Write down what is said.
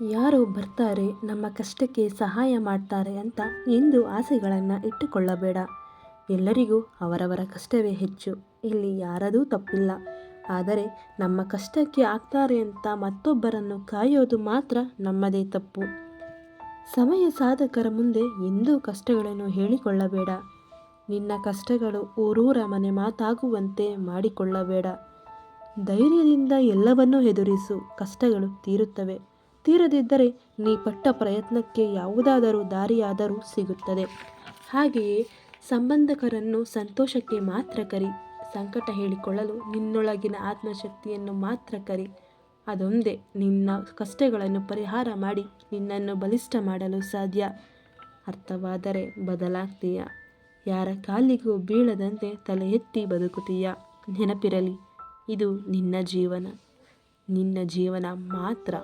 ಯಾರೋ ಬರ್ತಾರೆ, ನಮ್ಮ ಕಷ್ಟಕ್ಕೆ ಸಹಾಯ ಮಾಡ್ತಾರೆ ಅಂತ ಎಂದು ಆಸೆಗಳನ್ನು ಇಟ್ಟುಕೊಳ್ಳಬೇಡ. ಎಲ್ಲರಿಗೂ ಅವರವರ ಕಷ್ಟವೇ ಹೆಚ್ಚು. ಇಲ್ಲಿ ಯಾರದೂ ತಪ್ಪಿಲ್ಲ. ಆದರೆ ನಮ್ಮ ಕಷ್ಟಕ್ಕೆ ಆಗ್ತಾರೆ ಅಂತ ಮತ್ತೊಬ್ಬರನ್ನು ಕಾಯೋದು ಮಾತ್ರ ನಮ್ಮದೇ ತಪ್ಪು. ಸಮಯ ಸಾಧಕರ ಮುಂದೆ ಎಂದೂ ಕಷ್ಟಗಳನ್ನು ಹೇಳಿಕೊಳ್ಳಬೇಡ. ನಿನ್ನ ಕಷ್ಟಗಳು ಊರೂರ ಮನೆ ಮಾತಾಗುವಂತೆ ಮಾಡಿಕೊಳ್ಳಬೇಡ. ಧೈರ್ಯದಿಂದ ಎಲ್ಲವನ್ನೂ ಎದುರಿಸು. ಕಷ್ಟಗಳು ತೀರುತ್ತವೆ. ತೀರದಿದ್ದರೆ ನೀ ಪಟ್ಟ ಪ್ರಯತ್ನಕ್ಕೆ ಯಾವುದಾದರೂ ದಾರಿಯಾದರೂ ಸಿಗುತ್ತದೆ. ಹಾಗೆಯೇ ಸಂಬಂಧಕರನ್ನು ಸಂತೋಷಕ್ಕೆ ಮಾತ್ರ ಕರಿ. ಸಂಕಟ ಹೇಳಿಕೊಳ್ಳಲು ನಿನ್ನೊಳಗಿನ ಆತ್ಮಶಕ್ತಿಯನ್ನು ಮಾತ್ರ ಕರಿ. ಅದೊಂದೇ ನಿನ್ನ ಕಷ್ಟಗಳನ್ನು ಪರಿಹಾರ ಮಾಡಿ ನಿನ್ನನ್ನು ಬಲಿಷ್ಠ ಮಾಡಲು ಸಾಧ್ಯ. ಅರ್ಥವಾದರೆ ಬದಲಾಗ್ತೀಯ. ಯಾರ ಕಾಲಿಗೂ ಬೀಳದಂತೆ ತಲೆ ಎತ್ತಿ ಬದುಕುತ್ತೀಯ. ನೆನಪಿರಲಿ, ಇದು ನಿನ್ನ ಜೀವನ. ನಿನ್ನ ಜೀವನ ಮಾತ್ರ.